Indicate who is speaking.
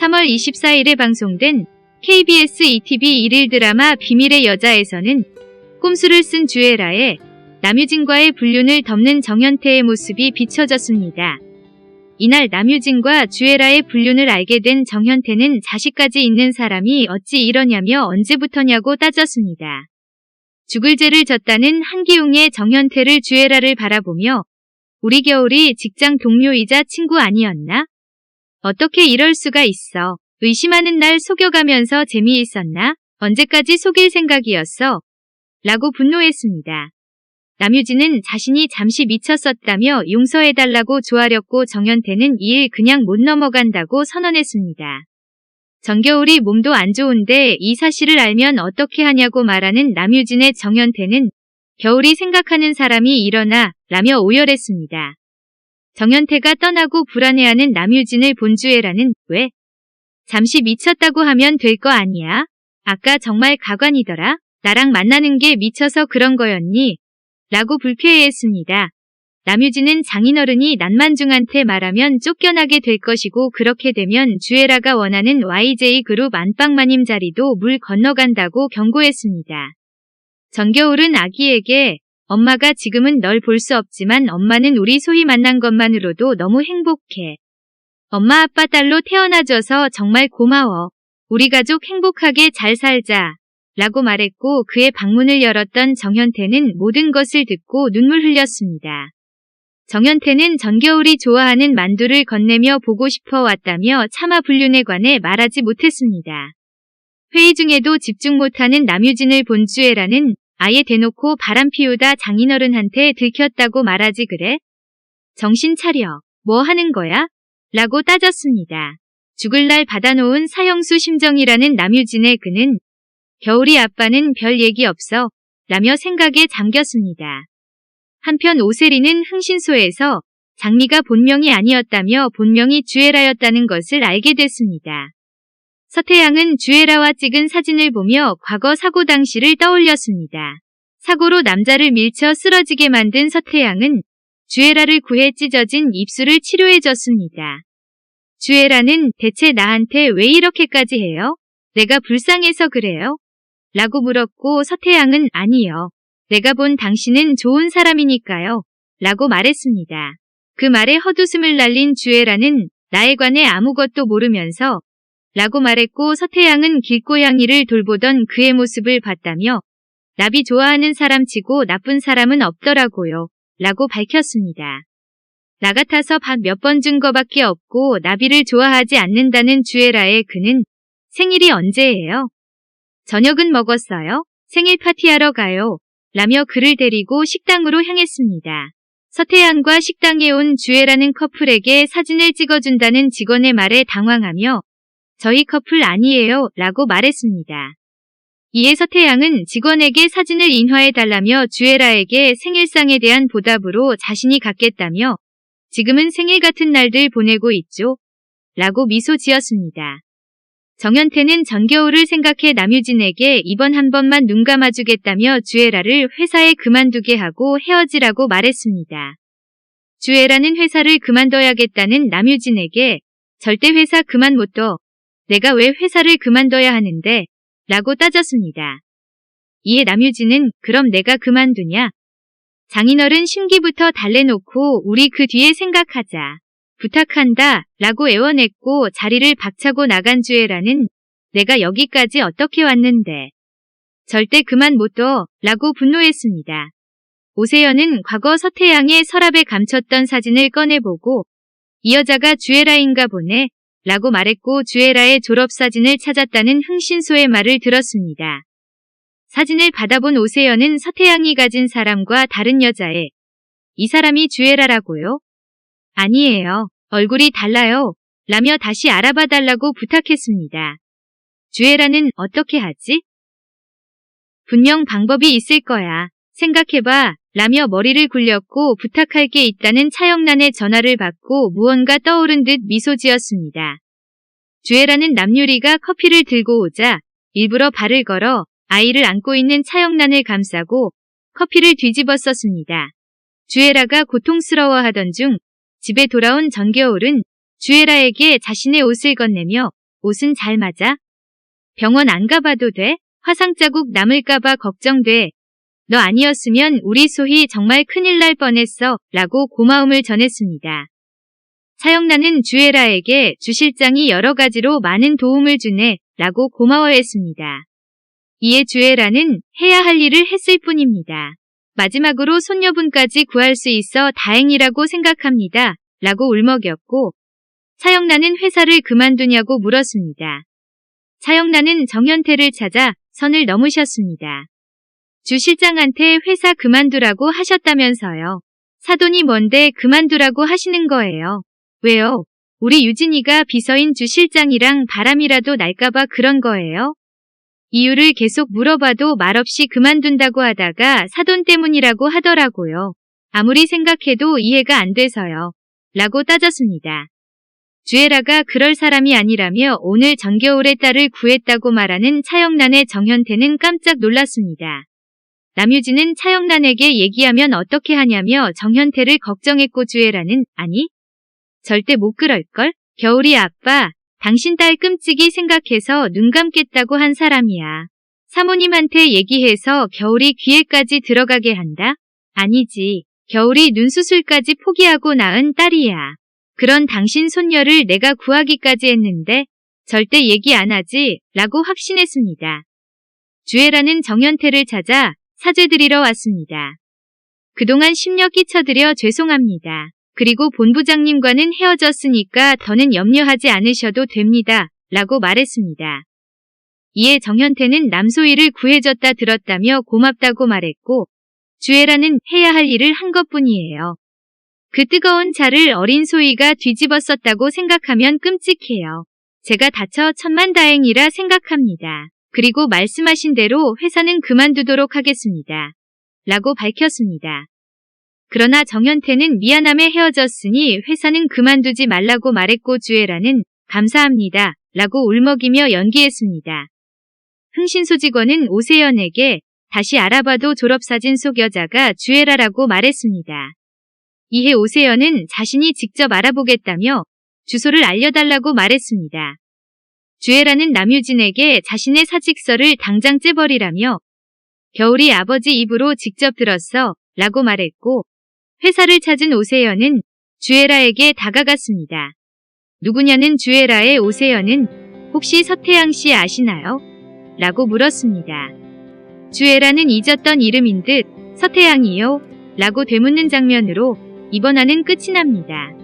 Speaker 1: 3월 24일에 방송된 KBS ETV 1일 드라마 비밀의 여자에서는 꼼수를 쓴 주애라의 남유진과의 불륜을 덮는 정현태의 모습이 비춰졌습니다. 이날 남유진과 주애라의 불륜을 알게 된 정현태는 자식까지 있는 사람이 어찌 이러냐며 언제부터냐고 따졌습니다. 죽을 죄를 졌다는 한기웅의 정현태를 주애라를 바라보며 우리 겨울이 직장 동료이자 친구 아니었나? 어떻게 이럴 수가 있어. 의심하는 날 속여가면서 재미있었나? 언제까지 속일 생각이었어? 라고 분노했습니다. 남유진은 자신이 잠시 미쳤었다며 용서해달라고 조아렸고 정현태는 이 일 그냥 못 넘어간다고 선언했습니다. 정겨울이 몸도 안 좋은데 이 사실을 알면 어떻게 하냐고 말하는 남유진의 정현태는 겨울이 생각하는 사람이 일어나 라며 오열했습니다. 정현태가 떠나고 불안해하는 남유진을 본 주애라는 왜? 잠시 미쳤다고 하면 될 거 아니야? 아까 정말 가관이더라? 나랑 만나는 게 미쳐서 그런 거였니? 라고 불쾌해했습니다. 남유진은 장인어른이 난만중한테 말하면 쫓겨나게 될 것이고 그렇게 되면 주애라가 원하는 YJ 그룹 안방마님 자리도 물 건너간다고 경고했습니다. 정겨울은 아기에게 엄마가 지금은 널 볼 수 없지만 엄마는 우리 소희 만난 것만으로도 너무 행복해. 엄마 아빠 딸로 태어나줘서 정말 고마워. 우리 가족 행복하게 잘 살자. 라고 말했고 그의 방문을 열었던 정현태는 모든 것을 듣고 눈물 흘렸습니다. 정현태는 전겨울이 좋아하는 만두를 건네며 보고 싶어 왔다며 차마 불륜에 관해 말하지 못했습니다. 회의 중에도 집중 못하는 남유진을 본 주애라는 아예 대놓고 바람 피우다 장인어른한테 들켰다고 말하지 그래? 정신 차려. 뭐 하는 거야? 라고 따졌습니다. 죽을 날 받아놓은 사형수 심정이라는 남유진의 그는 겨울이 아빠는 별 얘기 없어 라며 생각에 잠겼습니다. 한편 오세리는 흥신소에서 장미가 본명이 아니었다며 본명이 주애라였다는 것을 알게 됐습니다. 서태양은 주애라와 찍은 사진을 보며 과거 사고 당시를 떠올렸습니다. 사고로 남자를 밀쳐 쓰러지게 만든 서태양은 주애라를 구해 찢어진 입술을 치료해줬습니다. 주애라는 대체 나한테 왜 이렇게까지 해요? 내가 불쌍해서 그래요? 라고 물었고 서태양은 아니요. 내가 본 당신은 좋은 사람이니까요. 라고 말했습니다. 그 말에 헛웃음을 날린 주애라는 나에 관해 아무것도 모르면서 라고 말했고 서태양은 길고양이를 돌보던 그의 모습을 봤다며 나비 좋아하는 사람 치고 나쁜 사람은 없더라고요. 라고 밝혔습니다. 나 같아서 밥 몇 번 준 거밖에 없고 나비를 좋아하지 않는다는 주애라의 그는 생일이 언제예요? 저녁은 먹었어요? 생일 파티하러 가요. 라며 그를 데리고 식당으로 향했습니다. 서태양과 식당에 온 주애라는 커플에게 사진을 찍어준다는 직원의 말에 당황하며 저희 커플 아니에요 라고 말했습니다. 이에 서태양은 직원에게 사진을 인화해달라며 주애라에게 생일상에 대한 보답으로 자신이 갖겠다며 지금은 생일 같은 날들 보내고 있죠. 라고 미소 지었습니다. 정현태는 전겨울을 생각해 남유진에게 이번 한 번만 눈 감아주겠다며 주애라를 회사에 그만두게 하고 헤어지라고 말했습니다. 주애라는 회사를 그만둬야겠다는 남유진에게 절대 회사 그만 못 둬. 내가 왜 회사를 그만둬야 하는데? 라고 따졌습니다. 이에 남유진은 그럼 내가 그만두냐? 장인어른 심기부터 달래놓고 우리 그 뒤에 생각하자. 부탁한다 라고 애원했고 자리를 박차고 나간 주애라는 내가 여기까지 어떻게 왔는데. 절대 그만 못둬 라고 분노했습니다. 오세연은 과거 서태양의 서랍에 감췄던 사진을 꺼내보고 이 여자가 주애라인가 보네 라고 말했고 주애라의 졸업사진을 찾았다는 흥신소의 말을 들었습니다. 사진을 받아본 오세연은 서태양이 가진 사람과 다른 여자애. 이 사람이 주애라라고요? 아니에요. 얼굴이 달라요. 라며 다시 알아봐 달라고 부탁했습니다. 주애라는 어떻게 하지? 분명 방법이 있을 거야. 생각해봐. 라며 머리를 굴렸고 부탁할 게 있다는 차영란의 전화를 받고 무언가 떠오른 듯 미소 지었습니다. 주애라는 남유리가 커피를 들고 오자 일부러 발을 걸어 아이를 안고 있는 차영란을 감싸고 커피를 뒤집어 썼습니다. 주애라가 고통스러워하던 중 집에 돌아온 정겨울은 주애라에게 자신의 옷을 건네며 옷은 잘 맞아? 병원 안 가봐도 돼? 화상 자국 남을까봐 걱정돼. 너 아니었으면 우리 소희 정말 큰일 날 뻔했어. 라고 고마움을 전했습니다. 차영란은 주애라에게 주 실장이 여러 가지로 많은 도움을 주네. 라고 고마워했습니다. 이에 주애라는 해야 할 일을 했을 뿐입니다. 마지막으로 손녀분까지 구할 수 있어 다행이라고 생각합니다. 라고 울먹였고, 차영란은 회사를 그만두냐고 물었습니다. 차영란은 정현태를 찾아 선을 넘으셨습니다. 주 실장한테 회사 그만두라고 하셨다면서요. 사돈이 뭔데 그만두라고 하시는 거예요. 왜요? 우리 유진이가 비서인 주 실장이랑 바람이라도 날까봐 그런 거예요? 이유를 계속 물어봐도 말없이 그만둔다고 하다가 사돈 때문이라고 하더라고요. 아무리 생각해도 이해가 안 돼서요. 라고 따졌습니다. 주애라가 그럴 사람이 아니라며 오늘 정겨울의 딸을 구했다고 말하는 차영란의 정현태는 깜짝 놀랐습니다. 남유진은 차영란에게 얘기하면 어떻게 하냐며 정현태를 걱정했고 주애라는 아니 절대 못 그럴걸? 겨울이 아빠 당신 딸 끔찍이 생각해서 눈 감겠다고 한 사람이야. 사모님한테 얘기해서 겨울이 귀에까지 들어가게 한다? 아니지. 겨울이 눈수술까지 포기하고 낳은 딸이야. 그런 당신 손녀를 내가 구하기까지 했는데 절대 얘기 안 하지 라고 확신했습니다. 주애라는 정현태를 찾아 사죄드리러 왔습니다. 그동안 심려 끼쳐드려 죄송합니다. 그리고 본부장님과는 헤어졌으니까 더는 염려하지 않으셔도 됩니다. 라고 말했습니다. 이에 정현태는 남소희를 구해줬다 들었다며 고맙다고 말했고 주애라는 해야 할 일을 한 것뿐이에요. 그 뜨거운 차를 어린 소희가 뒤집었었다고 생각하면 끔찍해요. 제가 다쳐 천만다행이라 생각합니다. 그리고 말씀하신 대로 회사는 그만두도록 하겠습니다. 라고 밝혔습니다. 그러나 정현태는 미안함에 헤어졌으니 회사는 그만두지 말라고 말했고 주애라는 감사합니다. 라고 울먹이며 연기했습니다. 흥신소 직원은 오세연에게 다시 알아봐도 졸업사진 속 여자가 주애라라고 말했습니다. 이에 오세연은 자신이 직접 알아보겠다며 주소를 알려달라고 말했습니다. 주애라는 남유진에게 자신의 사직서를 당장 째버리라며 겨울이 아버지 입으로 직접 들었어 라고 말했고 회사를 찾은 오세연은 주애라에게 다가갔습니다. 누구냐는 주애라의 오세연은 혹시 서태양 씨 아시나요? 라고 물었습니다. 주애라는 잊었던 이름인 듯 서태양이요? 라고 되묻는 장면으로 이번 화는 끝이 납니다.